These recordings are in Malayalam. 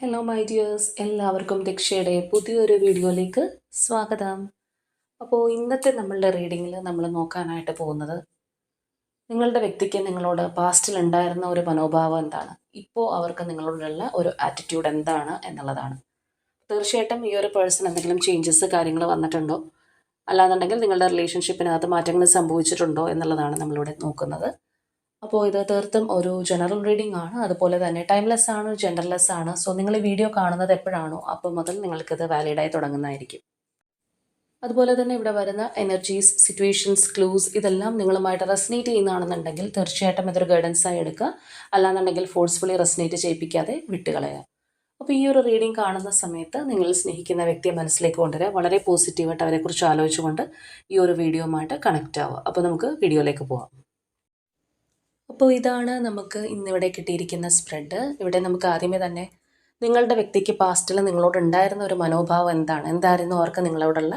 ഹലോ മൈ ഡിയേഴ്സ് എല്ലാവർക്കും ദക്ഷയുടെ പുതിയൊരു വീഡിയോയിലേക്ക് സ്വാഗതം. അപ്പോൾ ഇന്നത്തെ നമ്മളുടെ റീഡിങ്ങിൽ നമ്മൾ നോക്കാനായിട്ട് പോകുന്നത് നിങ്ങളുടെ വ്യക്തിക്ക് നിങ്ങളോട് പാസ്റ്റിൽ ഉണ്ടായിരുന്ന ഒരു മനോഭാവം എന്താണ്? ഇപ്പോൾ അവർക്ക് നിങ്ങളോടുള്ള ഒരു ആറ്റിറ്റ്യൂഡ് എന്താണ് എന്നുള്ളതാണ്. തീർച്ചയായിട്ടും ഈ ഒരു പേഴ്സൺ എന്തെങ്കിലും ചേഞ്ചസ് കാര്യങ്ങൾ വന്നിട്ടുണ്ടോ? അല്ലാന്നുണ്ടെങ്കിൽ നിങ്ങളുടെ റിലേഷൻഷിപ്പിനകത്ത് മാറ്റങ്ങൾ സംഭവിച്ചിട്ടുണ്ടോ എന്നുള്ളതാണ് നമ്മളിവിടെ നോക്കുന്നത്. അപ്പോൾ ഇത് തീർത്തും ഒരു ജനറൽ റീഡിംഗ് ആണ്. അതുപോലെ തന്നെ ടൈംലെസ് ആണ് ജെൻഡർലെസ് ആണ്. സോ നിങ്ങൾ ഈ വീഡിയോ കാണുന്നത് എപ്പോഴാണോ അപ്പോൾ മുതൽ നിങ്ങൾക്കിത് വാലിഡായി തുടങ്ങുന്നതായിരിക്കും. അതുപോലെ തന്നെ ഇവിടെ വരുന്ന എനർജീസ് സിറ്റുവേഷൻസ് ക്ലൂസ് ഇതെല്ലാം നിങ്ങളുമായിട്ട് റെസ്നേറ്റ് ചെയ്യുന്നതാണെന്നുണ്ടെങ്കിൽ തീർച്ചയായിട്ടും ഇതൊരു ഗൈഡൻസ് ആയി എടുക്കുക. അല്ലാന്നുണ്ടെങ്കിൽ ഫോഴ്സ്ഫുള്ളി റെസ്നേറ്റ് ചെയ്യിപ്പിക്കാതെ വിട്ടുകളയുക അപ്പോൾ ഈ ഒരു റീഡിംഗ് കാണുന്ന സമയത്ത് നിങ്ങൾ സ്നേഹിക്കുന്ന വ്യക്തിയെ മനസ്സിലേക്ക് കൊണ്ടുവരിക. വളരെ പോസിറ്റീവായിട്ട് അവരെക്കുറിച്ച് ആലോചിച്ചുകൊണ്ട് ഈ ഒരു വീഡിയോയുമായിട്ട് കണക്റ്റ് ആവുക. അപ്പോൾ നമുക്ക് വീഡിയോയിലേക്ക് പോവാം. അപ്പോൾ ഇതാണ് നമുക്ക് ഇന്നിവിടെ കിട്ടിയിരിക്കുന്ന സ്പ്രെഡ് ഇവിടെ നമുക്ക് ആദ്യമേ തന്നെ നിങ്ങളുടെ വ്യക്തിക്ക് പാസ്റ്റിൽ നിങ്ങളോട് ഉണ്ടായിരുന്ന ഒരു മനോഭാവം എന്താണ്? എന്തായിരുന്നു? അവർക്ക് നിങ്ങളോടുള്ള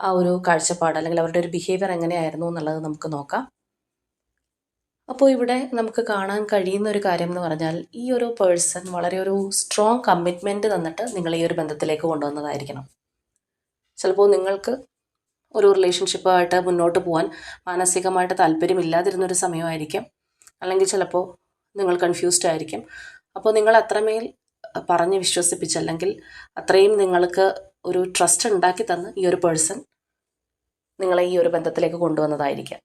ആ ഒരു കാഴ്ചപ്പാട് അല്ലെങ്കിൽ അവരുടെ ഒരു ബിഹേവിയർ എങ്ങനെയായിരുന്നു എന്നുള്ളത് നമുക്ക് നോക്കാം. അപ്പോൾ ഇവിടെ നമുക്ക് കാണാൻ കഴിയുന്ന ഒരു കാര്യം എന്ന് പറഞ്ഞാൽ ഈ ഒരു പേഴ്സൺ വളരെ ഒരു സ്ട്രോങ് കമ്മിറ്റ്മെന്റ് തന്നിട്ട് നിങ്ങൾ ഈ ഒരു ബന്ധത്തിലേക്ക് കൊണ്ടുവന്നതായിരിക്കണം. ചിലപ്പോൾ നിങ്ങൾക്ക് ഒരു റിലേഷൻഷിപ്പായിട്ട് മുന്നോട്ട് പോകാൻ മാനസികമായിട്ട് താല്പര്യമില്ലാതിരുന്നൊരു സമയമായിരിക്കാം. അല്ലെങ്കിൽ ചിലപ്പോൾ നിങ്ങൾ കൺഫ്യൂസ്ഡ് ആയിരിക്കും. അപ്പോൾ നിങ്ങൾ അത്രമേൽ പറഞ്ഞ് വിശ്വസിപ്പിച്ചല്ലെങ്കിൽ അത്രയും നിങ്ങൾക്ക് ഒരു ട്രസ്റ്റ് ഉണ്ടാക്കി തന്ന് ഈ ഒരു പേഴ്സൺ നിങ്ങളെ ഈ ഒരു ബന്ധത്തിലേക്ക് കൊണ്ടുവന്നതായിരിക്കാം.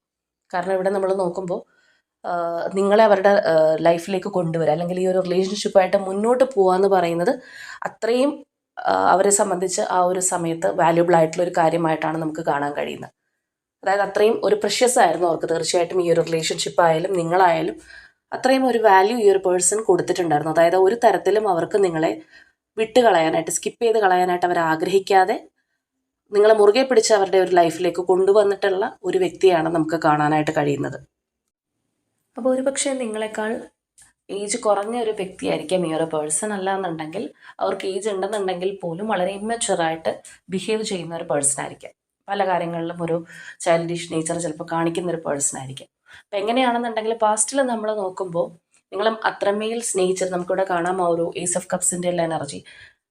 കാരണം ഇവിടെ നമ്മൾ നോക്കുമ്പോൾ നിങ്ങളെ അവരുടെ ലൈഫിലേക്ക് കൊണ്ടുവരിക അല്ലെങ്കിൽ ഈ ഒരു റിലേഷൻഷിപ്പായിട്ട് മുന്നോട്ട് പോകാന്ന് പറയുന്നത് അത്രയും അവരെ സംബന്ധിച്ച് ആ ഒരു സമയത്ത് വാല്യുബിൾ ആയിട്ടുള്ള ഒരു കാര്യമായിട്ടാണ് നമുക്ക് കാണാൻ കഴിയുന്നത്. അതായത് അത്രയും ഒരു പ്രഷ്യസ് ആയിരുന്നു അവർക്ക് തീർച്ചയായിട്ടും ഈ ഒരു റിലേഷൻഷിപ്പ് ആയാലും നിങ്ങളായാലും. അത്രയും ഒരു വാല്യൂ ഈ ഒരു പേഴ്സൺ കൊടുത്തിട്ടുണ്ടായിരുന്നു. അതായത് ഒരു തരത്തിലും അവർക്ക് നിങ്ങളെ വിട്ട് കളയാനായിട്ട് സ്കിപ്പ് ചെയ്ത് കളയാനായിട്ട് അവർ ആഗ്രഹിക്കാതെ നിങ്ങളെ മുറുകെ പിടിച്ച് അവരുടെ ഒരു ലൈഫിലേക്ക് കൊണ്ടുവന്നിട്ടുള്ള ഒരു വ്യക്തിയാണ് നമുക്ക് കാണാനായിട്ട് കഴിയുന്നത്. അപ്പോൾ ഒരുപക്ഷെ നിങ്ങളെക്കാൾ ഏജ് കുറഞ്ഞ ഒരു വ്യക്തിയായിരിക്കാം ഈ ഒരു പേഴ്സൺ അല്ല എന്നുണ്ടെങ്കിൽ അവർക്ക് ഏജ് ഉണ്ടെന്നുണ്ടെങ്കിൽ പോലും വളരെ ഇമ്മച്ചുവറായിട്ട് ബിഹേവ് ചെയ്യുന്ന ഒരു പേഴ്സൺ ആയിരിക്കാം. പല കാര്യങ്ങളിലും ഒരു ചൈൽഡിഷ് നേച്ചർ ചിലപ്പോൾ കാണിക്കുന്ന ഒരു പേഴ്സൺ ആയിരിക്കും. അപ്പം എങ്ങനെയാണെന്നുണ്ടെങ്കിൽ പാസ്റ്റിൽ നമ്മൾ നോക്കുമ്പോൾ നിങ്ങൾ അത്രമേൽ സ്നേഹിച്ചത് നമുക്കിവിടെ കാണാം ആ ഒരു ഏസ് ഓഫ് കപ്സിന്റെ ഉള്ള എനർജി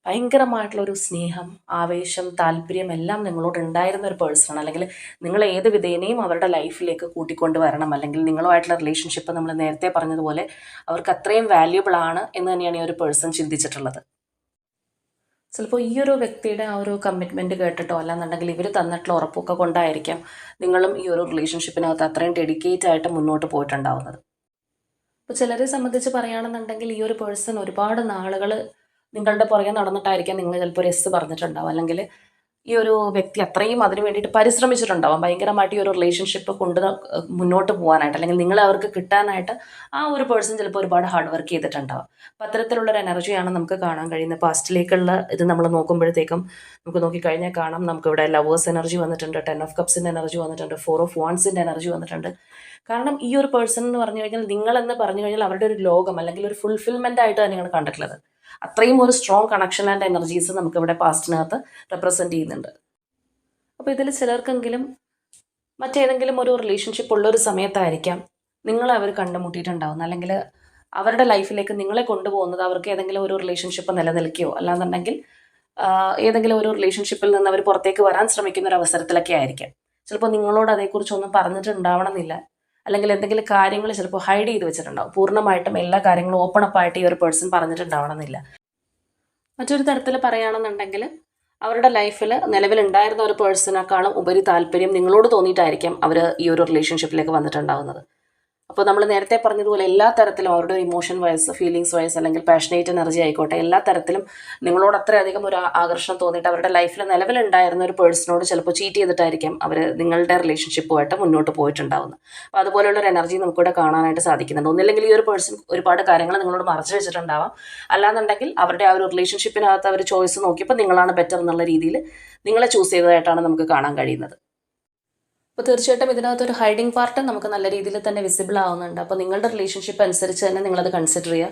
ഭയങ്കരമായിട്ടുള്ള ഒരു സ്നേഹം ആവേശം താല്പര്യം എല്ലാം നിങ്ങളോട് ഉണ്ടായിരുന്ന ഒരു പേഴ്സൺ അല്ലെങ്കിൽ നിങ്ങൾ ഏത് വിധേനയും അവരുടെ ലൈഫിലേക്ക് കൂട്ടിക്കൊണ്ട് വരണം. അല്ലെങ്കിൽ നിങ്ങളുമായിട്ടുള്ള റിലേഷൻഷിപ്പ് നമ്മൾ നേരത്തെ പറഞ്ഞതുപോലെ അവർക്ക് അത്രയും വാല്യുബിൾ ആണ് എന്ന് തന്നെയാണ് ഈ ഒരു പേഴ്സൺ ചിന്തിച്ചിട്ടുള്ളത്. ചിലപ്പോൾ ഈ ഒരു വ്യക്തിയുടെ ആ ഒരു കമ്മിറ്റ്മെന്റ് കേട്ടിട്ടോ? അല്ലാന്നുണ്ടെങ്കിൽ ഇവർ തന്നിട്ടുള്ള ഉറപ്പൊക്കെ കൊണ്ടായിരിക്കാം നിങ്ങളും ഈ ഒരു റിലേഷൻഷിപ്പിനകത്ത് അത്രയും ഡെഡിക്കേറ്റ് ആയിട്ട് മുന്നോട്ട് പോയിട്ടുണ്ടാവുന്നത്. അപ്പോൾ ചിലരെ സംബന്ധിച്ച് പറയുകയാണെന്നുണ്ടെങ്കിൽ ഈ ഒരു പേഴ്സൺ ഒരുപാട് നാളുകൾ നിങ്ങളുടെ പുറകെ നടന്നിട്ടായിരിക്കാം നിങ്ങൾ ചിലപ്പോൾ ഒരു എസ് പറഞ്ഞിട്ടുണ്ടാവും അല്ലെങ്കിൽ ഈ ഒരു വ്യക്തി അത്രയും അതിനു വേണ്ടിയിട്ട് പരിശ്രമിച്ചിട്ടുണ്ടാവും. ഭയങ്കരമായിട്ട് ഈ ഒരു റിലേഷൻഷിപ്പ് കൊണ്ട് മുന്നോട്ട് പോകാനായിട്ട് അല്ലെങ്കിൽ നിങ്ങൾ അവർക്ക് കിട്ടാനായിട്ട് ആ ഒരു പേഴ്സൺ ചിലപ്പോൾ ഒരുപാട് ഹാർഡ് വർക്ക് ചെയ്തിട്ടുണ്ടാവും. അപ്പം അത്തരത്തിലുള്ളൊരു എനർജിയാണ് നമുക്ക് കാണാൻ കഴിയുന്നത്. പാസ്റ്റിലേക്കുള്ള ഇത് നമ്മൾ നോക്കുമ്പോഴത്തേക്കും നമുക്ക് നോക്കിക്കഴിഞ്ഞാൽ കാണാം. നമുക്കിവിടെ ലവേഴ്സ് എനർജി വന്നിട്ടുണ്ട് ടെൻ ഓഫ് കപ്സിന്റെ എനർജി വന്നിട്ടുണ്ട് ഫോർ ഓഫ് വാൺസിന്റെ എനർജി വന്നിട്ടുണ്ട്. കാരണം ഈ ഒരു പേഴ്സൺ എന്ന് പറഞ്ഞു കഴിഞ്ഞാൽ നിങ്ങളെന്ന് പറഞ്ഞു കഴിഞ്ഞാൽ അവരുടെ ഒരു ലോകം അല്ലെങ്കിൽ ഒരു ഫുൾഫിൽമെന്റ് ആയിട്ട് തന്നെയാണ് കണ്ടിട്ടുള്ളത്. അത്രയും ഒരു സ്ട്രോങ് കണക്ഷൻ ആൻഡ് എനർജീസ് നമുക്കിവിടെ പാസ്റ്റിനകത്ത് റെപ്രസെന്റ് ചെയ്യുന്നുണ്ട്. അപ്പോൾ ഇതിൽ ചിലർക്കെങ്കിലും മറ്റേതെങ്കിലും ഒരു റിലേഷൻഷിപ്പ് ഉള്ള ഒരു സമയത്തായിരിക്കാം നിങ്ങൾ അവർ കണ്ടുമുട്ടിയിട്ടുണ്ടാവുന്ന അല്ലെങ്കിൽ അവരുടെ ലൈഫിലേക്ക് നിങ്ങളെ കൊണ്ടുപോകുന്നത് അവർക്ക് ഏതെങ്കിലും ഒരു റിലേഷൻഷിപ്പ് നിലനിൽക്കുകയോ അല്ലാന്നുണ്ടെങ്കിൽ ഏതെങ്കിലും ഒരു റിലേഷൻഷിപ്പിൽ നിന്ന് അവർ പുറത്തേക്ക് വരാൻ ശ്രമിക്കുന്ന ഒരു അവസരത്തിലൊക്കെ ആയിരിക്കാം. ചിലപ്പോൾ നിങ്ങളോട് അതേക്കുറിച്ചൊന്നും പറഞ്ഞിട്ടുണ്ടാവണമെന്നില്ല. അല്ലെങ്കിൽ എന്തെങ്കിലും കാര്യങ്ങൾ ചിലപ്പോൾ ഹൈഡ് ചെയ്ത് വെച്ചിട്ടുണ്ടാവും. പൂർണമായിട്ടും എല്ലാ കാര്യങ്ങളും ഓപ്പൺ അപ്പ് ആയിട്ട് ഈ ഒരു പേഴ്സൺ പറഞ്ഞിട്ടുണ്ടാവണമെന്നില്ല. മറ്റൊരു തരത്തിൽ പറയുകയാണെന്നുണ്ടെങ്കിൽ അവരുടെ ലൈഫിൽ നിലവിലുണ്ടായിരുന്ന ഒരു പേഴ്സണേക്കാളും ഉപരി താല്പര്യം നിങ്ങളോട് തോന്നിയിട്ടായിരിക്കാം അവർ ഈ ഒരു റിലേഷൻഷിപ്പിലേക്ക് വന്നിട്ടുണ്ടാവുന്നത്. അപ്പോൾ നമ്മൾ നേരത്തെ പറഞ്ഞതുപോലെ എല്ലാ തരത്തിലും അവരുടെ ഇമോഷൻ വൈസ് ഫീലിങ്സ് വൈസ് അല്ലെങ്കിൽ പാഷനേറ്റ് എനർജി ആയിക്കോട്ടെ എല്ലാ തരത്തിലും നിങ്ങളോട് അത്രയധികം ഒരു ആകർഷണം തോന്നിയിട്ട് അവരുടെ ലൈഫിൽ നിലവിലുണ്ടായിരുന്ന ഒരു പേഴ്സണോട് ചിലപ്പോൾ ചീറ്റ് ചെയ്തിട്ടായിരിക്കും അവർ നിങ്ങളുടെ റിലേഷൻഷിപ്പുമായിട്ട് മുന്നോട്ട് പോയിട്ടുണ്ടാവുന്നത്. അപ്പോൾ അതുപോലെയുള്ള ഒരു എനർജി നമുക്കിവിടെ കാണാനായിട്ട് സാധിക്കുന്നുണ്ട്. ഒന്നില്ലെങ്കിൽ ഈ ഒരു പേഴ്സൺ ഒരുപാട് കാര്യങ്ങൾ നിങ്ങളോട് മറച്ചു വെച്ചിട്ടുണ്ടാവാം. അല്ലാന്നുണ്ടെങ്കിൽ അവരുടെ ആ ഒരു റിലേഷൻഷിപ്പിനകത്ത് അവർ ചോയ്സ് നോക്കിയപ്പോൾ നിങ്ങളാണ് ബെറ്റർ എന്നുള്ള രീതിയിൽ നിങ്ങളെ ചൂസ് ചെയ്തതായിട്ടാണ് നമുക്ക് കാണാൻ കഴിയുന്നത്. അപ്പോൾ തീർച്ചയായിട്ടും ഇതിനകത്ത് ഒരു ഹൈഡിങ് പാർട്ട് നമുക്ക് നല്ല രീതിയിൽ തന്നെ വിസിബിൾ ആവുന്നുണ്ട്. അപ്പോൾ നിങ്ങളുടെ റിലേഷൻഷിപ്പ് അനുസരിച്ച് തന്നെ നിങ്ങളത് കൺസിഡർ ചെയ്യുക.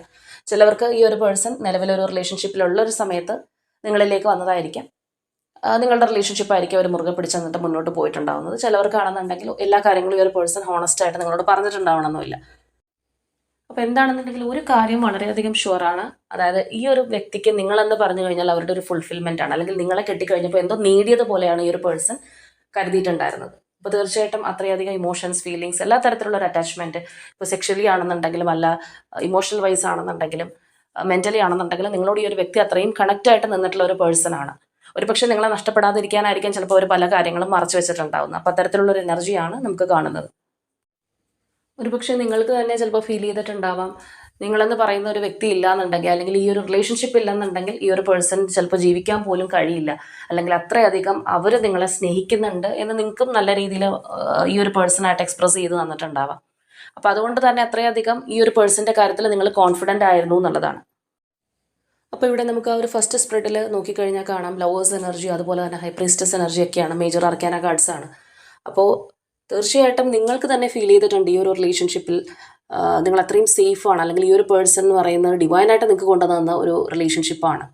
ചിലവർക്ക് ഈ ഒരു പേഴ്സൺ നിലവിലൊരു റിലേഷൻഷിപ്പിലുള്ള ഒരു സമയത്ത് നിങ്ങളിലേക്ക് വന്നതായിരിക്കാം. നിങ്ങളുടെ റിലേഷൻഷിപ്പ് ആയിരിക്കും അവർ മുറുകെ പിടിച്ച് എന്നിട്ട് മുന്നോട്ട് പോയിട്ടുണ്ടാവുന്നത്. ചിലവർക്കാണെന്നുണ്ടെങ്കിൽ എല്ലാ കാര്യങ്ങളും ഈ ഒരു പേഴ്സൺ ഹോണസ്റ്റ് ആയിട്ട് നിങ്ങളോട് പറഞ്ഞിട്ടുണ്ടാവണമെന്നില്ല. അപ്പോൾ എന്താണെന്നുണ്ടെങ്കിൽ ഒരു കാര്യം വളരെയധികം ഷുവറാണ് അതായത് ഈ ഒരു വ്യക്തിക്ക് നിങ്ങളെന്ന് പറഞ്ഞു കഴിഞ്ഞാൽ അവരുടെ ഒരു ഫുൾഫിൽമെന്റ് ആണ്. അല്ലെങ്കിൽ നിങ്ങളെ കെട്ടിക്കഴിഞ്ഞപ്പോൾ എന്തോ നേടിയത് പോലെയാണ് ഈ ഒരു പേഴ്സൺ കരുതിയിട്ടുണ്ടായിരുന്നത്. അപ്പോൾ തീർച്ചയായിട്ടും അത്രയധികം ഇമോഷൻസ് ഫീലിങ്സ് എല്ലാ തരത്തിലുള്ള ഒരു അറ്റാച്ച്മെന്റ് ഇപ്പോൾ സെക്ഷലി ആണെന്നുണ്ടെങ്കിലും അല്ല ഇമോഷണൽ വൈസ് ആണെന്നുണ്ടെങ്കിലും മെന്റലി ആണെന്നുണ്ടെങ്കിലും നിങ്ങളോട് ഈ ഒരു വ്യക്തി അത്രയും കണക്റ്റ് ആയിട്ട് നിന്നിട്ടുള്ള ഒരു പേഴ്സൺ ആണ്. ഒരു പക്ഷേ നിങ്ങളെ നഷ്ടപ്പെടാതിരിക്കാനായിരിക്കും ചിലപ്പോൾ അവർ പല കാര്യങ്ങളും മറച്ചു വെച്ചിട്ടുണ്ടാവുന്നത്. അപ്പോൾ അത്തരത്തിലുള്ള ഒരു എനർജിയാണ് നമുക്ക് കാണുന്നത്. ഒരുപക്ഷെ നിങ്ങൾക്ക് തന്നെ ചിലപ്പോൾ ഫീൽ ചെയ്തിട്ടുണ്ടാവാം. നിങ്ങളെന്ന് പറയുന്ന ഒരു വ്യക്തി ഇല്ലാന്നുണ്ടെങ്കിൽ അല്ലെങ്കിൽ ഈ ഒരു റിലേഷൻഷിപ്പ് ഇല്ലെന്നുണ്ടെങ്കിൽ ഈ ഒരു പേഴ്സൺ ചിലപ്പോൾ ജീവിക്കാൻ പോലും കഴിയില്ല. അല്ലെങ്കിൽ അത്രയധികം അവർ നിങ്ങളെ സ്നേഹിക്കുന്നുണ്ട് എന്ന് നിങ്ങൾക്കും നല്ല രീതിയിൽ ഈ ഒരു പേഴ്സണായിട്ട് എക്സ്പ്രസ് ചെയ്ത് തന്നിട്ടുണ്ടാവാം. അപ്പോൾ അതുകൊണ്ട് തന്നെ അത്രയധികം ഈ ഒരു പേഴ്സന്റെ കാര്യത്തിൽ നിങ്ങൾ കോൺഫിഡന്റ് ആയിരുന്നു എന്നുള്ളതാണ്. അപ്പോൾ ഇവിടെ നമുക്ക് ആ ഒരു ഫസ്റ്റ് സ്പ്രെഡിൽ നോക്കിക്കഴിഞ്ഞാൽ കാണാം. ലവേഴ്സ് എനർജി അതുപോലെ തന്നെ ഹൈപ്രീസ്റ്റസ് എനർജി ഒക്കെയാണ്. മേജർ അർക്കാന കാർഡ്സ് ആണ്. അപ്പോൾ തീർച്ചയായിട്ടും നിങ്ങൾക്ക് തന്നെ ഫീൽ ചെയ്തിട്ടുണ്ട് ഈ ഒരു റിലേഷൻഷിപ്പിൽ നിങ്ങൾ അത്രയും സേഫാണ്. അല്ലെങ്കിൽ ഈ ഒരു പേഴ്സൺ എന്ന് പറയുന്നത് ഡിവൈനായിട്ട് നിങ്ങൾക്ക് കൊണ്ടുവന്ന ഒരു റിലേഷൻഷിപ്പാണ്.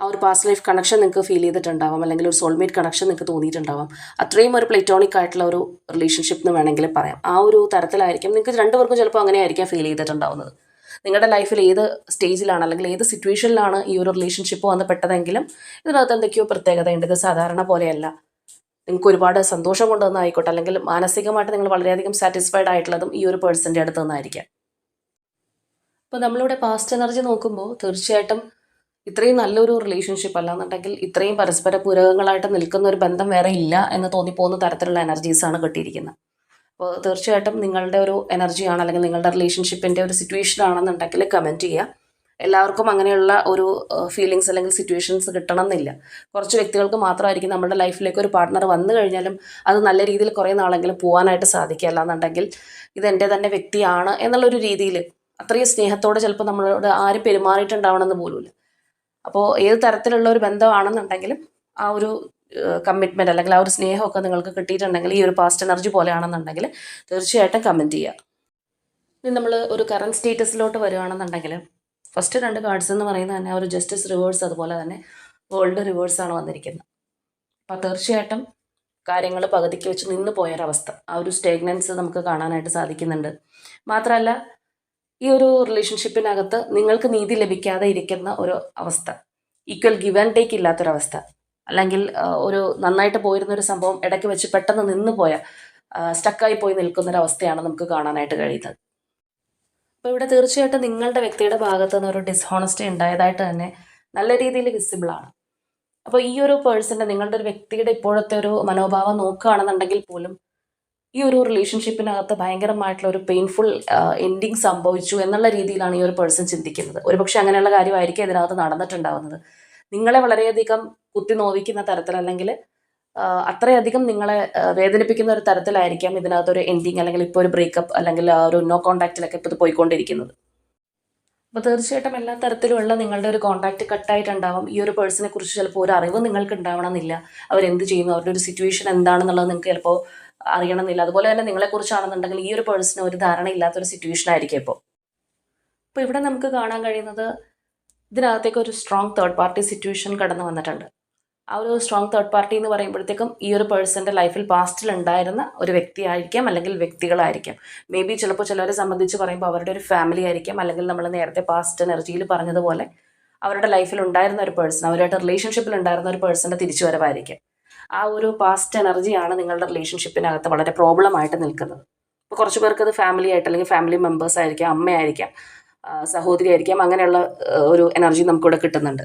ആ ഒരു പാസ്റ്റ് ലൈഫ് കണക്ഷൻ നിങ്ങൾക്ക് ഫീൽ ചെയ്തിട്ടുണ്ടാവാം. അല്ലെങ്കിൽ ഒരു സോൾമേറ്റ് കണക്ഷൻ നിങ്ങൾക്ക് തോന്നിയിട്ടുണ്ടാവാം. അത്രയും ഒരു പ്ലേറ്റോണിക് ആയിട്ടുള്ള ഒരു റിലേഷൻഷിപ്പ് എന്ന് വേണമെങ്കിൽ പറയാം. ആ ഒരു തരത്തിലായിരിക്കും. നിങ്ങൾക്ക് രണ്ടുപേർക്കും ചിലപ്പോൾ അങ്ങനെ ആയിരിക്കാം ഫീൽ ചെയ്തിട്ടുണ്ടാവുന്നത്. നിങ്ങളുടെ ലൈഫിൽ ഏത് സ്റ്റേജിലാണ് അല്ലെങ്കിൽ ഏത് സിറ്റുവേഷനിലാണ് ഈ ഒരു റിലേഷൻഷിപ്പ് വന്ന് പെട്ടതെങ്കിലും ഇതിനകത്ത് എന്തൊക്കെയോ പ്രത്യേകതയുണ്ട്. ഇത് സാധാരണ പോലെയല്ല. നിങ്ങൾക്ക് ഒരുപാട് സന്തോഷം കൊണ്ടുവന്നായിക്കോട്ടെ. അല്ലെങ്കിൽ മാനസികമായിട്ട് നിങ്ങൾ വളരെയധികം സാറ്റിസ്ഫൈഡ് ആയിട്ടുള്ളതും ഈ ഒരു പേഴ്സന്റെ അടുത്ത് നിന്നായിരിക്കാം. അപ്പോൾ നമ്മളിവിടെ പാസ്റ്റ് എനർജി നോക്കുമ്പോൾ തീർച്ചയായിട്ടും ഇത്രയും നല്ലൊരു റിലേഷൻഷിപ്പ് അല്ലാന്നുണ്ടെങ്കിൽ ഇത്രയും പരസ്പര പൂരകങ്ങളായിട്ട് നിൽക്കുന്ന ഒരു ബന്ധം വേറെ ഇല്ല എന്ന് തോന്നിപ്പോകുന്ന തരത്തിലുള്ള എനർജീസാണ് കിട്ടിയിരിക്കുന്നത്. അപ്പോൾ തീർച്ചയായിട്ടും നിങ്ങളുടെ ഒരു എനർജിയാണ് അല്ലെങ്കിൽ നിങ്ങളുടെ റിലേഷൻഷിപ്പിന്റെ ഒരു സിറ്റുവേഷൻ ആണെന്നുണ്ടെങ്കിൽ കമന്റ് ചെയ്യുക. എല്ലാവർക്കും അങ്ങനെയുള്ള ഒരു ഫീലിങ്സ് അല്ലെങ്കിൽ സിറ്റുവേഷൻസ് കിട്ടണം എന്നില്ല കുറച്ച് വ്യക്തികൾക്ക് മാത്രമായിരിക്കും നമ്മുടെ ലൈഫിലേക്ക് ഒരു പാർട്ട്ണർ വന്നു കഴിഞ്ഞാലും അത് നല്ല രീതിയിൽ കുറേ നാളെങ്കിലും പോകാനായിട്ട് സാധിക്കുക. അല്ലാന്നുണ്ടെങ്കിൽ ഇത് എന്റെ തന്നെ വ്യക്തിയാണ് എന്നുള്ളൊരു രീതിയിൽ അത്രയും സ്നേഹത്തോടെ ചിലപ്പോൾ നമ്മളോട് ആരും പെരുമാറിയിട്ടുണ്ടാവണമെന്ന് പോലുമില്ല. അപ്പോൾ ഏത് തരത്തിലുള്ള ഒരു ബന്ധമാണെന്നുണ്ടെങ്കിലും ആ ഒരു കമ്മിറ്റ്മെന്റ് അല്ലെങ്കിൽ ആ ഒരു സ്നേഹമൊക്കെ നിങ്ങൾക്ക് കിട്ടിയിട്ടുണ്ടെങ്കിൽ ഈ ഒരു പാസ്റ്റ് എനർജി പോലെയാണെന്നുണ്ടെങ്കിൽ തീർച്ചയായിട്ടും കമന്റ് ചെയ്യുക. ഇനി നമ്മൾ ഒരു കറണ്ട് സ്റ്റേറ്റസിലോട്ട് വരികയാണെന്നുണ്ടെങ്കിൽ ഫസ്റ്റ് രണ്ട് കാർഡ്സ് എന്ന് പറയുന്നത് തന്നെ ഒരു ജസ്റ്റിസ് റിവേഴ്സ് അതുപോലെ തന്നെ വേൾഡ് റിവേഴ്സ് ആണ് വന്നിരിക്കുന്നത്. അപ്പോൾ തീർച്ചയായിട്ടും കാര്യങ്ങൾ പകുതിക്ക് വെച്ച് നിന്ന് പോയൊരവസ്ഥ. ആ ഒരു സ്റ്റേഗ്നൻസ് നമുക്ക് കാണാനായിട്ട് സാധിക്കുന്നുണ്ട്. മാത്രമല്ല ഈ ഒരു റിലേഷൻഷിപ്പിനകത്ത് നിങ്ങൾക്ക് നീതി ലഭിക്കാതെ ഇരിക്കുന്ന ഒരു അവസ്ഥ. ഈക്വൽ ഗിവ് ആൻഡ് ടേക്ക് ഇല്ലാത്തൊരവസ്ഥ. അല്ലെങ്കിൽ ഒരു നന്നായിട്ട് പോയിരുന്ന ഒരു സംഭവം ഇടയ്ക്ക് വെച്ച് പെട്ടെന്ന് നിന്ന് പോയ സ്റ്റക്കായി പോയി നിൽക്കുന്നൊരവസ്ഥയാണ് നമുക്ക് കാണാനായിട്ട് കഴിയുന്നത്. അപ്പോൾ ഇവിടെ തീർച്ചയായിട്ടും നിങ്ങളുടെ വ്യക്തിയുടെ ഭാഗത്ത് നിന്ന് ഒരു ഡിസ്ഹോണസ്റ്റി ഉണ്ടായതായിട്ട് തന്നെ നല്ല രീതിയിൽ വിസിബിൾ ആണ്. അപ്പോൾ ഈ ഒരു പേഴ്സന്റെ നിങ്ങളുടെ ഒരു വ്യക്തിയുടെ ഇപ്പോഴത്തെ ഒരു മനോഭാവം നോക്കുകയാണെന്നുണ്ടെങ്കിൽ പോലും ഈ ഒരു റിലേഷൻഷിപ്പിനകത്ത് ഭയങ്കരമായിട്ടുള്ള ഒരു പെയിൻഫുൾ എൻഡിങ് സംഭവിച്ചു എന്നുള്ള രീതിയിലാണ് ഈ ഒരു പേഴ്സൺ ചിന്തിക്കുന്നത്. ഒരുപക്ഷെ അങ്ങനെയുള്ള കാര്യമായിരിക്കും ഇതിനകത്ത് നടന്നിട്ടുണ്ടാവുന്നത്. നിങ്ങളെ വളരെയധികം കുത്തി നോവിക്കുന്ന തരത്തിൽ അല്ലെങ്കിൽ അത്രയധികം നിങ്ങളെ വേദനിപ്പിക്കുന്ന ഒരു തരത്തിലായിരിക്കാം ഇതിനകത്തൊരു എൻഡിങ് അല്ലെങ്കിൽ ഇപ്പോൾ ഒരു ബ്രേക്കപ്പ് അല്ലെങ്കിൽ ഒരു നോ കോണ്ടാക്റ്റിലൊക്കെ ഇപ്പോൾ ഇത് പോയിക്കൊണ്ടിരിക്കുന്നത്. അപ്പോൾ തീർച്ചയായിട്ടും എല്ലാ തരത്തിലുമുള്ള നിങ്ങളുടെ ഒരു കോണ്ടാക്റ്റ് കട്ടായിട്ടുണ്ടാവും ഈ ഒരു പേഴ്സണെ കുറിച്ച് ചിലപ്പോൾ ഒരു അറിവ് നിങ്ങൾക്ക് ഉണ്ടാവണമെന്നില്ല അവരെന്ത് ചെയ്യുന്നു? അവരുടെ ഒരു സിറ്റുവേഷൻ എന്താണെന്നുള്ളത് നിങ്ങൾക്ക് ചിലപ്പോൾ അറിയണമെന്നില്ല. അതുപോലെ തന്നെ നിങ്ങളെക്കുറിച്ചാണെന്നുണ്ടെങ്കിൽ ഈ ഒരു പേഴ്സണ് ഒരു ധാരണ ഇല്ലാത്തൊരു സിറ്റുവേഷൻ ആയിരിക്കും ഇപ്പോൾ അപ്പോൾ ഇവിടെ നമുക്ക് കാണാൻ കഴിയുന്നത് ഇതിനകത്തേക്ക് ഒരു സ്ട്രോങ് തേർഡ് പാർട്ടി സിറ്റുവേഷൻ കടന്നു വന്നിട്ടുണ്ട്. ആ ഒരു സ്ട്രോങ് തേർഡ് പാർട്ടി എന്ന് പറയുമ്പോഴത്തേക്കും ഈ ഒരു പേഴ്സന്റെ ലൈഫിൽ പാസ്റ്റിൽ ഉണ്ടായിരുന്ന ഒരു വ്യക്തിയായിരിക്കാം അല്ലെങ്കിൽ വ്യക്തികളായിരിക്കാം. മേ ബി ചിലപ്പോൾ ചിലരെ സംബന്ധിച്ച് പറയുമ്പോൾ അവരുടെ ഒരു ഫാമിലി ആയിരിക്കാം അല്ലെങ്കിൽ നമ്മൾ നേരത്തെ പാസ്റ്റ് എനർജിയിൽ പറഞ്ഞതുപോലെ അവരുടെ ലൈഫിൽ ഉണ്ടായിരുന്ന ഒരു പേഴ്സൺ അവരുമായിട്ട് റിലേഷൻഷിപ്പിൽ ഉണ്ടായിരുന്ന ഒരു പേഴ്സന്റെ തിരിച്ചുവരവായിരിക്കും. ആ ഒരു പാസ്റ്റ് എനർജിയാണ് നിങ്ങളുടെ റിലേഷൻഷിപ്പിനകത്ത് വളരെ പ്രോബ്ലം ആയിട്ട് നിൽക്കുന്നത്. ഇപ്പോൾ കുറച്ച് പേർക്ക് അത് ഫാമിലി ആയിട്ട് അല്ലെങ്കിൽ ഫാമിലി മെമ്പേഴ്സ് ആയിരിക്കാം അമ്മയായിരിക്കാം സഹോദരി ആയിരിക്കാം അങ്ങനെയുള്ള ഒരു എനർജി നമുക്കിവിടെ കിട്ടുന്നുണ്ട്.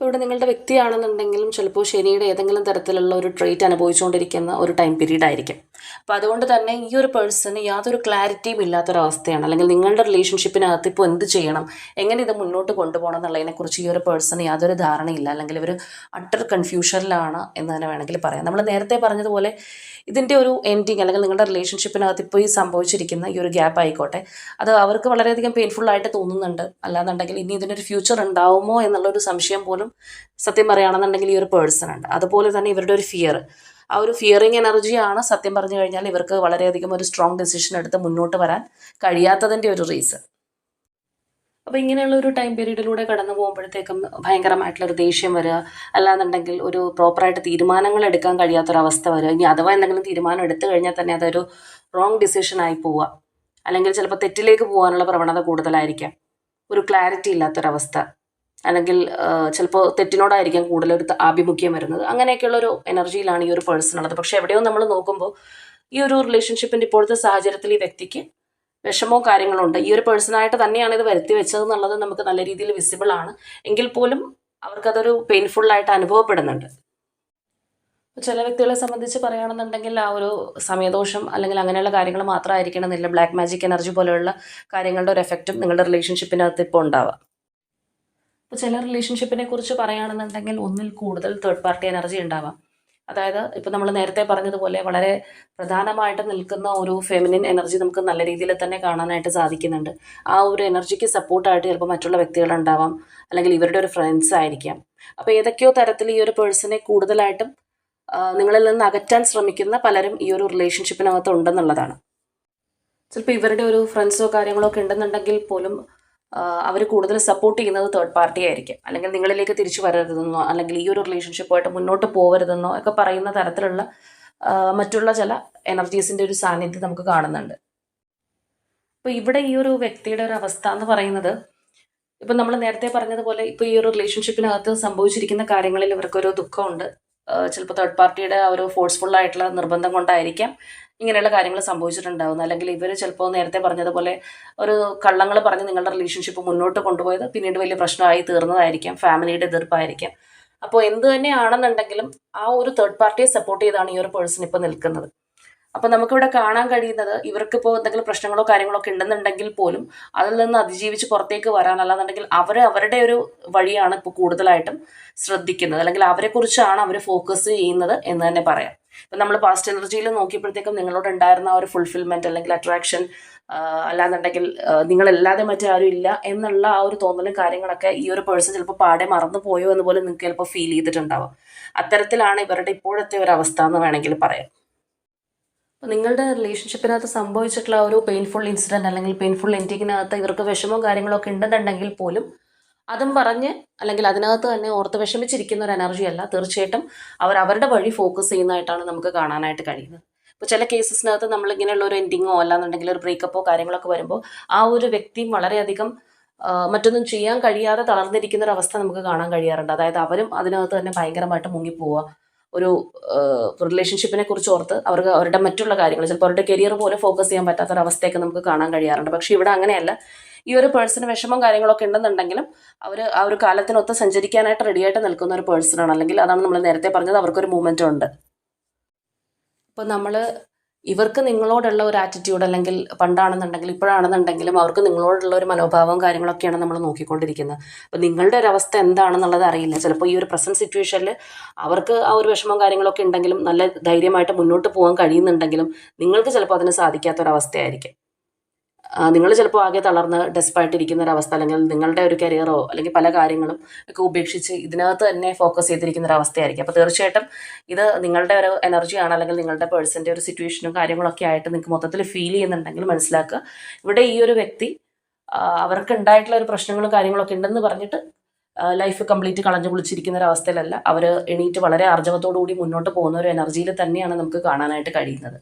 ഇപ്പോൾ ഇവിടെ നിങ്ങളുടെ വ്യക്തിയാണെന്നുണ്ടെങ്കിലും ചിലപ്പോൾ ശനിയുടെ ഏതെങ്കിലും തരത്തിലുള്ള ഒരു ട്രീറ്റ് അനുഭവിച്ചുകൊണ്ടിരിക്കുന്ന ഒരു ടൈം പീരീഡ് ആയിരിക്കും. അപ്പോൾ അതുകൊണ്ട് തന്നെ ഈ ഒരു പേഴ്സണ് യാതൊരു ക്ലാരിറ്റിയും ഇല്ലാത്തൊരവസ്ഥയാണ്. അല്ലെങ്കിൽ നിങ്ങളുടെ റിലേഷൻഷിപ്പിനകത്ത് ഇപ്പോൾ എന്ത് ചെയ്യണം? എങ്ങനെ ഇത് മുന്നോട്ട് കൊണ്ടുപോകണം എന്നുള്ളതിനെക്കുറിച്ച് ഈ ഒരു പേഴ്സണ് യാതൊരു ധാരണയില്ല. അല്ലെങ്കിൽ ഒരു അട്ടർ കൺഫ്യൂഷനിലാണ് എന്ന് തന്നെ വേണമെങ്കിൽ പറയാം. നമ്മൾ നേരത്തെ പറഞ്ഞതുപോലെ ഇതിന്റെ ഒരു എൻഡിങ് അല്ലെങ്കിൽ നിങ്ങളുടെ റിലേഷൻഷിപ്പിനകത്ത് ഇപ്പോൾ ഈ സംഭവിച്ചിരിക്കുന്ന ഈ ഒരു ഗ്യാപ്പ് ആയിക്കോട്ടെ അത് അവർക്ക് വളരെയധികം ആയിട്ട് തോന്നുന്നുണ്ട്. അല്ലാന്നുണ്ടെങ്കിൽ ഇനി ഇതിനൊരു ഫ്യൂച്ചർ ഉണ്ടാവുമോ എന്നുള്ളൊരു സംശയം പോലും സത്യം പറയുകയാണെന്നുണ്ടെങ്കിൽ ഈ ഒരു പേഴ്സൺ ഉണ്ട്. അതുപോലെ തന്നെ ഇവരുടെ ഒരു ഫിയർ ആ ഒരു ഫിയറിങ് എനർജിയാണ് സത്യം പറഞ്ഞു കഴിഞ്ഞാൽ ഇവർക്ക് വളരെയധികം ഒരു സ്ട്രോങ് ഡെസിഷൻ എടുത്ത് മുന്നോട്ട് വരാൻ കഴിയാത്തതിന്റെ ഒരു റീസൺ അപ്പോൾ ഇങ്ങനെയുള്ള ഒരു ടൈം പീരീഡിലൂടെ കടന്നു പോകുമ്പോഴത്തേക്കും ഭയങ്കരമായിട്ടുള്ള ഒരു ദേഷ്യം വരിക അല്ലാന്നുണ്ടെങ്കിൽ ഒരു പ്രോപ്പറായിട്ട് തീരുമാനങ്ങൾ എടുക്കാൻ കഴിയാത്തൊരവസ്ഥ വരിക. ഇനി അഥവാ എന്തെങ്കിലും തീരുമാനം എടുത്തു കഴിഞ്ഞാൽ തന്നെ അതൊരു റോങ് ഡിസിഷൻ ആയി പോവുക. അല്ലെങ്കിൽ ചിലപ്പോൾ തെറ്റിലേക്ക് പോകാനുള്ള പ്രവണത കൂടുതലായിരിക്കാം. ഒരു ക്ലാരിറ്റി ഇല്ലാത്തൊരവസ്ഥ. അല്ലെങ്കിൽ ചിലപ്പോൾ തെറ്റിനോടായിരിക്കാം കൂടുതലൊരു ആഭിമുഖ്യം വരുന്നത്. അങ്ങനെയൊക്കെയുള്ളൊരു എനർജിയിലാണ് ഈ ഒരു പേഴ്സൺ ഉള്ളത്. പക്ഷെ എവിടെയോ നമ്മൾ നോക്കുമ്പോൾ ഈ ഒരു റിലേഷൻഷിപ്പിന്റെ ഇപ്പോഴത്തെ സാഹചര്യത്തിൽ ഈ വ്യക്തിക്ക് വിഷമോ കാര്യങ്ങളോ ഉണ്ട്. ഈ ഒരു പേഴ്സണായിട്ട് തന്നെയാണ് ഇത് വരുത്തി വെച്ചത് എന്നുള്ളത് നമുക്ക് നല്ല രീതിയിൽ വിസിബിൾ ആണ്. എങ്കിൽ പോലും അവർക്കതൊരു പെയിൻഫുള്ളായിട്ട് അനുഭവപ്പെടുന്നുണ്ട്. ചില വ്യക്തികളെ സംബന്ധിച്ച് പറയുകയാണെന്നുണ്ടെങ്കിൽ ആ ഒരു സമയദോഷം അല്ലെങ്കിൽ അങ്ങനെയുള്ള കാര്യങ്ങൾ മാത്രമായിരിക്കണമെന്നില്ല ബ്ലാക്ക് മാജിക് എനർജി പോലെയുള്ള കാര്യങ്ങളുടെ ഒരു എഫക്റ്റും നിങ്ങളുടെ റിലേഷൻഷിപ്പിനകത്ത് ഇപ്പോൾ ഉണ്ടാവാം ഇപ്പോൾ ചില റിലേഷൻഷിപ്പിനെ കുറിച്ച് പറയുകയാണെന്നുണ്ടെങ്കിൽ ഒന്നിൽ കൂടുതൽ തേർഡ് പാർട്ടി എനർജി ഉണ്ടാവാം. അതായത് ഇപ്പോൾ നമ്മൾ നേരത്തെ പറഞ്ഞതുപോലെ വളരെ പ്രധാനമായിട്ട് നിൽക്കുന്ന ഒരു ഫെമിനിൻ എനർജി നമുക്ക് നല്ല രീതിയിൽ തന്നെ കാണാനായിട്ട് സാധിക്കുന്നുണ്ട്. ആ ഒരു എനർജിക്ക് സപ്പോർട്ടായിട്ട് ചിലപ്പോൾ മറ്റുള്ള വ്യക്തികളുണ്ടാവാം അല്ലെങ്കിൽ ഇവരുടെ ഒരു ഫ്രണ്ട്സ് ആയിരിക്കാം. അപ്പോൾ ഏതൊക്കെയോ തരത്തിൽ ഈ ഒരു പേഴ്സണെ കൂടുതലായിട്ടും നിങ്ങളിൽ നിന്ന് അകറ്റാൻ ശ്രമിക്കുന്ന പലരും ഈ ഒരു റിലേഷൻഷിപ്പിനകത്ത് ഉണ്ടെന്നുള്ളതാണ്. ചിലപ്പോൾ ഇവരുടെ ഒരു ഫ്രണ്ട്സോ കാര്യങ്ങളോ ഒക്കെ ഉണ്ടെന്നുണ്ടെങ്കിൽ പോലും അവർ കൂടുതൽ സപ്പോർട്ട് ചെയ്യുന്നത് തേർഡ് പാർട്ടി ആയിരിക്കും. അല്ലെങ്കിൽ നിങ്ങളിലേക്ക് തിരിച്ചു വരരുതെന്നോ അല്ലെങ്കിൽ ഈ ഒരു റിലേഷൻഷിപ്പുമായിട്ട് മുന്നോട്ട് പോകരുതെന്നോ ഒക്കെ പറയുന്ന തരത്തിലുള്ള മറ്റുള്ള ചില എനർജീസിന്റെ ഒരു സാന്നിധ്യം നമുക്ക് കാണുന്നുണ്ട്. അപ്പോൾ ഇവിടെ ഈ ഒരു വ്യക്തിയുടെ ഒരു അവസ്ഥ എന്ന് പറയുന്നത് ഇപ്പം നമ്മൾ നേരത്തെ പറഞ്ഞതുപോലെ ഇപ്പോൾ ഈ ഒരു റിലേഷൻഷിപ്പിനകത്ത് സംഭവിച്ചിരിക്കുന്ന കാര്യങ്ങളിൽ ഇവർക്കൊരു ദുഃഖമുണ്ട്. ചിലപ്പോൾ തേർഡ് പാർട്ടിയുടെ ഒരു ഫോഴ്സ്ഫുൾ ആയിട്ടുള്ള നിർബന്ധം കൊണ്ടായിരിക്കാം. ഇങ്ങനെയുള്ള കാര്യങ്ങൾ സംഭവിച്ചിട്ടുണ്ടാവുന്നത് അല്ലെങ്കിൽ ഇവർ ചിലപ്പോൾ നേരത്തെ പറഞ്ഞതുപോലെ ഒരു കള്ളങ്ങൾ പറഞ്ഞ് നിങ്ങളുടെ റിലേഷൻഷിപ്പ് മുന്നോട്ട് കൊണ്ടുപോയത് പിന്നീട് വലിയ പ്രശ്നമായി തീർന്നതായിരിക്കാം ഫാമിലിയുടെ എതിർപ്പായിരിക്കാം. അപ്പോൾ എന്ത് തന്നെയാണെന്നുണ്ടെങ്കിലും ആ ഒരു തേർഡ് പാർട്ടിയെ സപ്പോർട്ട് ചെയ്താണ് ഈ ഒരു പേഴ്സൺ ഇപ്പോൾ നിൽക്കുന്നത്. അപ്പോൾ നമുക്കിവിടെ കാണാൻ കഴിയുന്നത് ഇവർക്കിപ്പോൾ എന്തെങ്കിലും പ്രശ്നങ്ങളോ കാര്യങ്ങളോ ഒക്കെ ഉണ്ടെന്നുണ്ടെങ്കിൽ പോലും അതിൽ നിന്ന് അതിജീവിച്ച് പുറത്തേക്ക് വരാൻ അല്ലാന്നുണ്ടെങ്കിൽ അവർ അവരുടെ ഒരു വഴിയാണ് ഇപ്പോൾ കൂടുതലായിട്ടും ശ്രദ്ധിക്കുന്നത്. അല്ലെങ്കിൽ അവരെക്കുറിച്ചാണ് അവർ ഫോക്കസ് ചെയ്യുന്നത് എന്ന് തന്നെ പറയാം. ഇപ്പം നമ്മൾ പാസ്റ്റ് എനർജിയിൽ നോക്കിയപ്പോഴത്തേക്കും നിങ്ങളോട് ഉണ്ടായിരുന്ന ആ ഒരു ഫുൾഫിൽമെന്റ് അല്ലെങ്കിൽ അട്രാക്ഷൻ അല്ലാന്നുണ്ടെങ്കിൽ നിങ്ങളല്ലാതെ മറ്റാരും ഇല്ല എന്നുള്ള ആ ഒരു തോന്നലും കാര്യങ്ങളൊക്കെ ഈ ഒരു പേഴ്സൺ ചിലപ്പോൾ പാടെ മറന്നു പോയോ എന്ന് പോലും നിങ്ങൾക്ക് ചിലപ്പോൾ ഫീൽ ചെയ്തിട്ടുണ്ടാവാം. അത്തരത്തിലാണ് ഇവരുടെ ഇപ്പോഴത്തെ ഒരു അവസ്ഥ എന്ന് വേണമെങ്കിൽ പറയാം. നിങ്ങളുടെ റിലേഷൻഷിപ്പിനകത്ത് സംഭവിച്ചിട്ടുള്ള ഒരു പെയിൻഫുൾ ഇൻസിഡന്റ് അല്ലെങ്കിൽ പെയിൻഫുൾ എൻഡിങ്ങിനകത്ത് ഇവർക്ക് വിഷമവും കാര്യങ്ങളൊക്കെ ഉണ്ടെന്നുണ്ടെങ്കിൽ പോലും അതും പറഞ്ഞ് അല്ലെങ്കിൽ അതിനകത്ത് തന്നെ ഓർത്ത് വിഷമിച്ചിരിക്കുന്ന ഒരു എനർജി അല്ല. തീർച്ചയായിട്ടും അവർ അവരുടെ വഴി ഫോക്കസ് ചെയ്യുന്നതായിട്ടാണ് നമുക്ക് കാണാനായിട്ട് കഴിയുന്നത്. ഇപ്പോൾ ചില കേസസിനകത്ത് നമ്മളിങ്ങനെയുള്ള ഒരു എൻഡിങ്ങോ അല്ലാന്നുണ്ടെങ്കിൽ ഒരു ബ്രേക്കപ്പോ കാര്യങ്ങളൊക്കെ വരുമ്പോൾ ആ ഒരു വ്യക്തി വളരെയധികം മറ്റൊന്നും ചെയ്യാൻ കഴിയാതെ തളർന്നിരിക്കുന്ന ഒരു അവസ്ഥ നമുക്ക് കാണാൻ കഴിയാറുണ്ട്. അതായത് അവരും അതിനകത്ത് തന്നെ ഭയങ്കരമായിട്ട് മുങ്ങിപ്പോവുക. ഒരു റിലേഷൻഷിപ്പിനെ കുറിച്ച് ഓർത്ത് അവർക്ക് അവരുടെ മറ്റുള്ള കാര്യങ്ങൾ ചിലപ്പോൾ അവരുടെ കരിയർ പോലും ഫോക്കസ് ചെയ്യാൻ പറ്റാത്ത ഒരു നമുക്ക് കാണാൻ കഴിയാറുണ്ട്. പക്ഷേ ഇവിടെ അങ്ങനെയല്ല. ഈ ഒരു പേഴ്സണ് വിഷമം കാര്യങ്ങളൊക്കെ ഉണ്ടെന്നുണ്ടെങ്കിലും അവർ ആ ഒരു കാലത്തിനൊത്ത് സഞ്ചരിക്കാനായിട്ട് റെഡിയായിട്ട് നിൽക്കുന്ന ഒരു പേഴ്സണാണ് അല്ലെങ്കിൽ അതാണ് നമ്മൾ നേരത്തെ പറഞ്ഞത് അവർക്കൊരു മൂവ്മെന്റും ഉണ്ട്. ഇപ്പോൾ നമ്മൾ ഇവർക്ക് നിങ്ങളോടുള്ള ഒരു ആറ്റിറ്റ്യൂഡ് അല്ലെങ്കിൽ പണ്ടാണെന്നുണ്ടെങ്കിൽ ഇപ്പോഴാണെന്നുണ്ടെങ്കിലും അവർക്ക് നിങ്ങളോടുള്ള ഒരു മനോഭാവവും കാര്യങ്ങളൊക്കെയാണ് നമ്മൾ നോക്കിക്കൊണ്ടിരിക്കുന്നത്. അപ്പോൾ നിങ്ങളുടെ ഒരു അവസ്ഥ എന്താണെന്നുള്ളത് അറിയില്ല. ചിലപ്പോൾ ഈ ഒരു പ്രസന്റ് സിറ്റുവേഷനിൽ അവർക്ക് ആ ഒരു വിഷമം കാര്യങ്ങളൊക്കെ ഉണ്ടെങ്കിലും നല്ല ധൈര്യമായിട്ട് മുന്നോട്ട് പോകാൻ കഴിയുന്നുണ്ടെങ്കിലും നിങ്ങൾക്ക് ചിലപ്പോൾ അതിന് സാധിക്കാത്തൊരവസ്ഥയായിരിക്കും. നിങ്ങൾ ചിലപ്പോൾ ആകെ തളർന്ന് ഡെസ്പായിട്ടിരിക്കുന്ന അവസ്ഥ അല്ലെങ്കിൽ നിങ്ങളുടെ ഒരു കരിയറോ അല്ലെങ്കിൽ പല കാര്യങ്ങളും ഒക്കെ ഉപേക്ഷിച്ച് ഇതിനകത്ത് തന്നെ ഫോക്കസ് ചെയ്തിരിക്കുന്ന ഒരു അവസ്ഥയായിരിക്കും. അപ്പോൾ തീർച്ചയായിട്ടും ഇത് നിങ്ങളുടെ ഒരു എനർജിയാണ് അല്ലെങ്കിൽ നിങ്ങളുടെ പേഴ്സന്റെ ഒരു സിറ്റുവേഷനും കാര്യങ്ങളൊക്കെ ആയിട്ട് നിങ്ങൾക്ക് മൊത്തത്തിൽ ഫീൽ ചെയ്യുന്നുണ്ടെങ്കിൽ മനസ്സിലാക്കുക. ഇവിടെ ഈ ഒരു വ്യക്തി അവർക്ക് ഉണ്ടായിട്ടുള്ള ഒരു പ്രശ്നങ്ങളും കാര്യങ്ങളൊക്കെ ഉണ്ടെന്ന് പറഞ്ഞിട്ട് ലൈഫ് കംപ്ലീറ്റ് കളഞ്ഞു കുളിച്ചിരിക്കുന്ന ഒരു അവസ്ഥയിലല്ല. അവർ എണീറ്റ് വളരെ കൂടി മുന്നോട്ട് പോകുന്ന ഒരു എനർജിയിൽ തന്നെയാണ് നമുക്ക് കാണാനായിട്ട് കഴിയുന്നത്.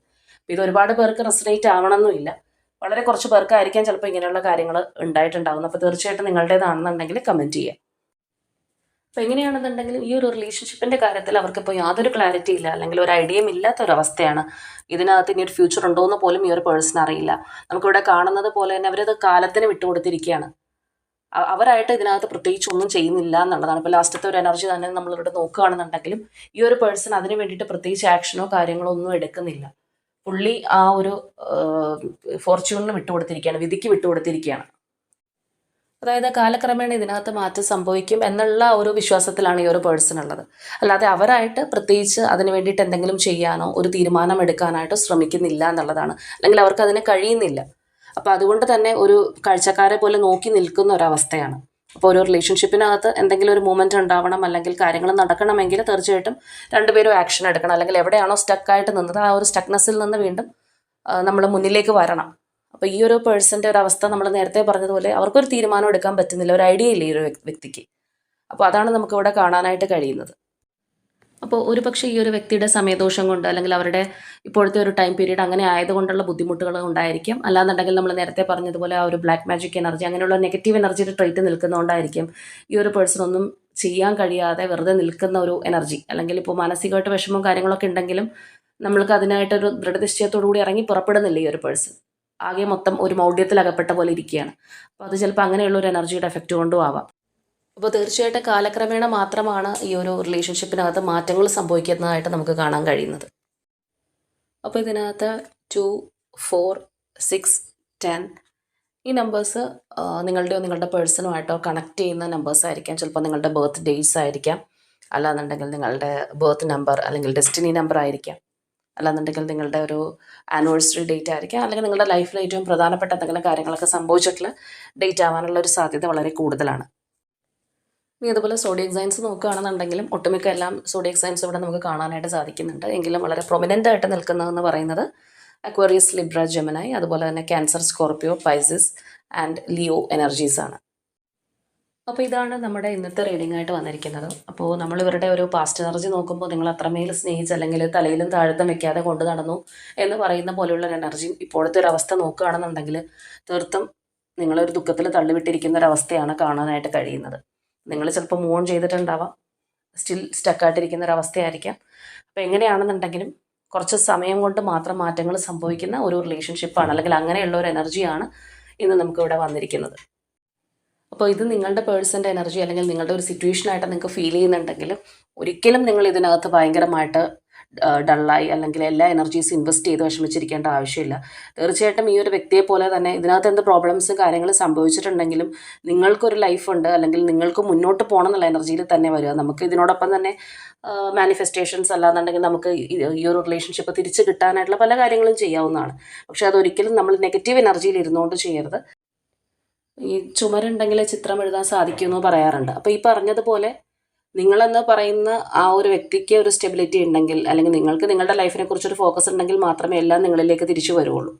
ഇത് ഒരുപാട് പേർക്ക് റെസനേറ്റ് ആവണമെന്നില്ല വളരെ കുറച്ച് പേർക്കായിരിക്കാം ചിലപ്പോൾ ഇങ്ങനെയുള്ള കാര്യങ്ങൾ ഉണ്ടായിട്ടുണ്ടാകുന്നത് അപ്പോൾ തീർച്ചയായിട്ടും നിങ്ങളുടേതാണെന്നുണ്ടെങ്കിൽ കമന്റ് ചെയ്യുക അപ്പോൾ എങ്ങനെയാണെന്നുണ്ടെങ്കിൽ ഈ ഒരു റിലേഷൻഷിപ്പിന്റെ കാര്യത്തിൽ അവർക്കിപ്പോൾ യാതൊരു ക്ലാരിറ്റി ഇല്ല അല്ലെങ്കിൽ ഒരു ഐഡിയയും അവസ്ഥയാണ് ഇതിനകത്ത് ഇനി ഒരു ഫ്യൂച്ചർ ഉണ്ടോ എന്ന് പോലും ഈ ഒരു പേഴ്സൺ അറിയില്ല. നമുക്കിവിടെ കാണുന്നത് പോലെ തന്നെ അവരത് കാലത്തിന് വിട്ടുകൊടുത്തിരിക്കുകയാണ്. അവരായിട്ട് ഇതിനകത്ത് പ്രത്യേകിച്ച് ഒന്നും ചെയ്യുന്നില്ല എന്നുള്ളതാണ്. ഇപ്പോൾ ലാസ്റ്റത്തെ ഒരു എനർജി തന്നെ നമ്മളിവിടെ നോക്കുകയാണെന്നുണ്ടെങ്കിലും ഈ ഒരു പേഴ്സൺ അതിന് വേണ്ടിയിട്ട് പ്രത്യേകിച്ച് ആക്ഷനോ കാര്യങ്ങളോ ഒന്നും എടുക്കുന്നില്ല. പുള്ളി ആ ഒരു ഫോർച്യൂണിന് വിട്ടുകൊടുത്തിരിക്കുകയാണ് വിധിക്ക് വിട്ടുകൊടുത്തിരിക്കുകയാണ്. അതായത് കാലക്രമേണ ഇതിനകത്ത് മാറ്റം സംഭവിക്കും എന്നുള്ള ഒരു വിശ്വാസത്തിലാണ് ഈ ഒരു പേഴ്സൺ ഉള്ളത്. അല്ലാതെ അവരായിട്ട് പ്രത്യേകിച്ച് അതിന് വേണ്ടിയിട്ട് എന്തെങ്കിലും ചെയ്യാനോ ഒരു തീരുമാനം എടുക്കാനായിട്ടോ ശ്രമിക്കുന്നില്ല എന്നുള്ളതാണ്. അല്ലെങ്കിൽ അവർക്ക് അതിനെ കഴിയുന്നില്ല. അപ്പോൾ അതുകൊണ്ട് തന്നെ ഒരു കാഴ്ചക്കാരെ പോലെ നോക്കി നിൽക്കുന്ന ഒരവസ്ഥയാണ് അപ്പോൾ ഒരു റിലേഷൻഷിപ്പിനകത്ത് എന്തെങ്കിലും ഒരു മൂവ്മെന്റ് ഉണ്ടാവണം അല്ലെങ്കിൽ കാര്യങ്ങൾ നടക്കണമെങ്കിൽ തീർച്ചയായിട്ടും രണ്ടുപേരും ആക്ഷൻ എടുക്കണം. അല്ലെങ്കിൽ എവിടെയാണോ സ്റ്റക്കായിട്ട് നിന്നത് ആ ഒരു സ്റ്റക്നെസ്സിൽ നിന്ന് വീണ്ടും നമ്മൾ മുന്നിലേക്ക് വരണം. അപ്പോൾ ഈ ഒരു പേഴ്സന്റെ ഒരു അവസ്ഥ നമ്മൾ നേരത്തെ പറഞ്ഞതുപോലെ അവർക്കൊരു തീരുമാനം എടുക്കാൻ പറ്റുന്നില്ല. ഒരു ഐഡിയ ഇല്ല ഈ ഒരു വ്യക്തിക്ക്. അപ്പോൾ അതാണ് നമുക്കിവിടെ കാണാനായിട്ട് കഴിയുന്നത്. അപ്പോൾ ഒരു പക്ഷേ ഈ ഒരു വ്യക്തിയുടെ സമയദോഷം കൊണ്ട് അല്ലെങ്കിൽ അവരുടെ ഇപ്പോഴത്തെ ഒരു ടൈം പീരീഡ് അങ്ങനെ ആയതുകൊണ്ടുള്ള ബുദ്ധിമുട്ടുകൾ ഉണ്ടായിരിക്കും. അല്ലാന്നുണ്ടെങ്കിൽ നമ്മൾ നേരത്തെ പറഞ്ഞതുപോലെ ആ ഒരു ബ്ലാക്ക് മാജിക് എനർജി അങ്ങനെയുള്ള നെഗറ്റീവ് എനർജിയുടെ ട്രേറ്റ് നിൽക്കുന്നതുകൊണ്ടായിരിക്കും ഈ ഒരു പേഴ്സൺ ഒന്നും ചെയ്യാൻ കഴിയാതെ വെറുതെ നിൽക്കുന്ന ഒരു എനർജി അല്ലെങ്കിൽ ഇപ്പോൾ മാനസികമായിട്ട് വിഷമവും കാര്യങ്ങളൊക്കെ ഉണ്ടെങ്കിലും നമ്മൾക്ക് അതിനായിട്ടൊരു ദൃഢനിശ്ചയത്തോടു കൂടി ഇറങ്ങി പുറപ്പെടുന്നില്ല ഈ ഒരു പേഴ്സൺ ആകെ മൊത്തം ഒരു മൗഢ്യത്തിൽ അകപ്പെട്ട പോലെ ഇരിക്കുകയാണ്. അപ്പോൾ അത് ചിലപ്പോൾ അങ്ങനെയുള്ള ഒരു എനർജിയുടെ എഫക്റ്റ് കൊണ്ടും ആവാം. അപ്പോൾ തീർച്ചയായിട്ടും കാലക്രമേണ മാത്രമാണ് ഈ ഒരു റിലേഷൻഷിപ്പിനകത്ത് മാറ്റങ്ങൾ സംഭവിക്കുന്നതായിട്ട് നമുക്ക് കാണാൻ കഴിയുന്നത്. അപ്പോൾ ഇതിനകത്ത് ടു ഫോർ സിക്സ് ടെൻ ഈ നമ്പേഴ്സ് നിങ്ങളുടെയോ നിങ്ങളുടെ പേഴ്സണുമായിട്ടോ കണക്ട് ചെയ്യുന്ന നമ്പേഴ്സ് ആയിരിക്കാം. ചിലപ്പോൾ നിങ്ങളുടെ ബർത്ത് ഡേയ്സ് ആയിരിക്കാം. അല്ലാന്നുണ്ടെങ്കിൽ നിങ്ങളുടെ ബർത്ത് നമ്പർ അല്ലെങ്കിൽ ഡെസ്റ്റിനി നമ്പർ ആയിരിക്കാം. അല്ലാന്നുണ്ടെങ്കിൽ നിങ്ങളുടെ ഒരു ആനിവേഴ്സറി ഡേറ്റ് ആയിരിക്കാം. അല്ലെങ്കിൽ നിങ്ങളുടെ ലൈഫിൽ ഏറ്റവും പ്രധാനപ്പെട്ട എന്തെങ്കിലും കാര്യങ്ങളൊക്കെ സംഭവിച്ചിട്ടുള്ള ഡേറ്റ് ആവാനുള്ള ഒരു സാധ്യത വളരെ കൂടുതലാണ്. ഇനി അതുപോലെ സോഡിയക് സയൻസ് നോക്കുകയാണെന്നുണ്ടെങ്കിലും ഒട്ടുമിക്ക എല്ലാം സോഡിയക് സയൻസ് ഇവിടെ നമുക്ക് കാണാനായിട്ട് സാധിക്കുന്നുണ്ട്. എങ്കിലും വളരെ പ്രൊമിനന്റ് ആയിട്ട് നിൽക്കുന്നതെന്ന് പറയുന്നത് അക്വേറിയസ് ലിബ്ര ജെമനായി അതുപോലെ തന്നെ Cancer Scorpio Pisces and Leo energies ആണ്. അപ്പോൾ ഇതാണ് നമ്മുടെ ഇന്നത്തെ റീഡിംഗ് ആയിട്ട് വന്നിരിക്കുന്നത്. അപ്പോൾ നമ്മൾ ഇവരുടെ ഒരു പാസ്റ്റ് എനർജി നോക്കുമ്പോൾ നിങ്ങൾ അത്രമേൽ സ്നേഹിച്ച് അല്ലെങ്കിൽ തലയിലും താഴത്തും വെക്കാതെ കൊണ്ടു നടന്നു എന്ന് പറയുന്ന പോലെയുള്ള ഒരു എനർജിയും ഇപ്പോഴത്തെ ഒരു അവസ്ഥ നോക്കുകയാണെന്നുണ്ടെങ്കിൽ തീർത്തും നിങ്ങളൊരു ദുഃഖത്തിൽ തള്ളിവിട്ടിരിക്കുന്ന ഒരു അവസ്ഥയാണ് കാണാനായിട്ട് കഴിയുന്നത്. നിങ്ങൾ ചിലപ്പോൾ മൂവ് ഓൺ ചെയ്തിട്ടുണ്ടാവാം സ്റ്റിൽ സ്റ്റക്കായിട്ടിരിക്കുന്ന ഒരു അവസ്ഥയായിരിക്കാം. അപ്പോൾ എങ്ങനെയാണെന്നുണ്ടെങ്കിലും കുറച്ച് സമയം കൊണ്ട് മാത്രം മാറ്റങ്ങൾ സംഭവിക്കുന്ന ഒരു റിലേഷൻഷിപ്പാണ് അല്ലെങ്കിൽ അങ്ങനെയുള്ള ഒരു എനർജിയാണ് ഇന്ന് നമുക്കിവിടെ വന്നിരിക്കുന്നത്. അപ്പോൾ ഇത് നിങ്ങളുടെ പേഴ്സന്റെ എനർജി അല്ലെങ്കിൽ നിങ്ങളുടെ ഒരു സിറ്റുവേഷനായിട്ട് നിങ്ങൾക്ക് ഫീൽ ചെയ്യുന്നുണ്ടെങ്കിൽ ഒരിക്കലും നിങ്ങൾ ഇതിനകത്ത് ഭയങ്കരമായിട്ട് ഡള്ളായി അല്ലെങ്കിൽ എല്ലാ എനർജീസും ഇൻവെസ്റ്റ് ചെയ്ത് വിഷമിച്ചിരിക്കേണ്ട ആവശ്യമില്ല. തീർച്ചയായിട്ടും ഈ ഒരു വ്യക്തിയെ പോലെ തന്നെ ഇതിനകത്ത് എന്ത് പ്രോബ്ലംസും കാര്യങ്ങൾ സംഭവിച്ചിട്ടുണ്ടെങ്കിലും നിങ്ങൾക്കൊരു ലൈഫുണ്ട് അല്ലെങ്കിൽ നിങ്ങൾക്ക് മുന്നോട്ട് പോകണം എന്നുള്ള എനർജിയിൽ തന്നെ വരിക. നമുക്ക് ഇതിനോടൊപ്പം തന്നെ മാനിഫെസ്റ്റേഷൻസ് അല്ലാന്നുണ്ടെങ്കിൽ നമുക്ക് ഈ ഒരു റിലേഷൻഷിപ്പ് തിരിച്ച് കിട്ടാനായിട്ടുള്ള പല കാര്യങ്ങളും ചെയ്യാവുന്നതാണ്. പക്ഷെ അതൊരിക്കലും നമ്മൾ നെഗറ്റീവ് എനർജിയിൽ ഇരുന്നുകൊണ്ട് ചെയ്യരുത്. ഈ ചുമരുണ്ടെങ്കിൽ ചിത്രം എഴുതാൻ സാധിക്കുമെന്ന് പറയാറുണ്ട്. അപ്പോൾ ഈ പറഞ്ഞതുപോലെ നിങ്ങളെന്ന് പറയുന്ന ആ ഒരു വ്യക്തിക്ക് ഒരു സ്റ്റെബിലിറ്റി ഉണ്ടെങ്കിൽ അല്ലെങ്കിൽ നിങ്ങൾക്ക് നിങ്ങളുടെ ലൈഫിനെ കുറിച്ചൊരു ഫോക്കസ് ഉണ്ടെങ്കിൽ മാത്രമേ എല്ലാം നിങ്ങളിലേക്ക് തിരിച്ചു വരുള്ളൂ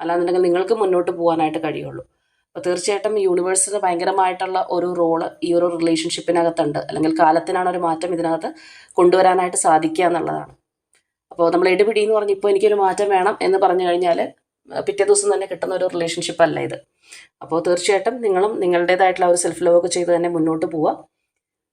അല്ലാന്നുണ്ടെങ്കിൽ നിങ്ങൾക്ക് മുന്നോട്ട് പോകാനായിട്ട് കഴിയുള്ളൂ. അപ്പോൾ തീർച്ചയായിട്ടും യൂണിവേഴ്സിന് ഭയങ്കരമായിട്ടുള്ള ഒരു റോൾ ഈ ഒരു റിലേഷൻഷിപ്പിനകത്തുണ്ട് അല്ലെങ്കിൽ കാലത്തിനാണ് ഒരു മാറ്റം ഇതിനകത്ത് കൊണ്ടുവരാനായിട്ട് സാധിക്കുക എന്നുള്ളതാണ്. അപ്പോൾ നമ്മൾ എടുപിടി എന്ന് പറഞ്ഞ് ഇപ്പോൾ എനിക്കൊരു മാറ്റം വേണം എന്ന് പറഞ്ഞു കഴിഞ്ഞാൽ പിറ്റേ ദിവസം തന്നെ കിട്ടുന്ന ഒരു റിലേഷൻഷിപ്പ് അല്ല ഇത്. അപ്പോൾ തീർച്ചയായിട്ടും നിങ്ങളും നിങ്ങളുടേതായിട്ടുള്ള ഒരു സെൽഫ് ലവ് ഒക്കെ ചെയ്ത് തന്നെ മുന്നോട്ട് പോവുക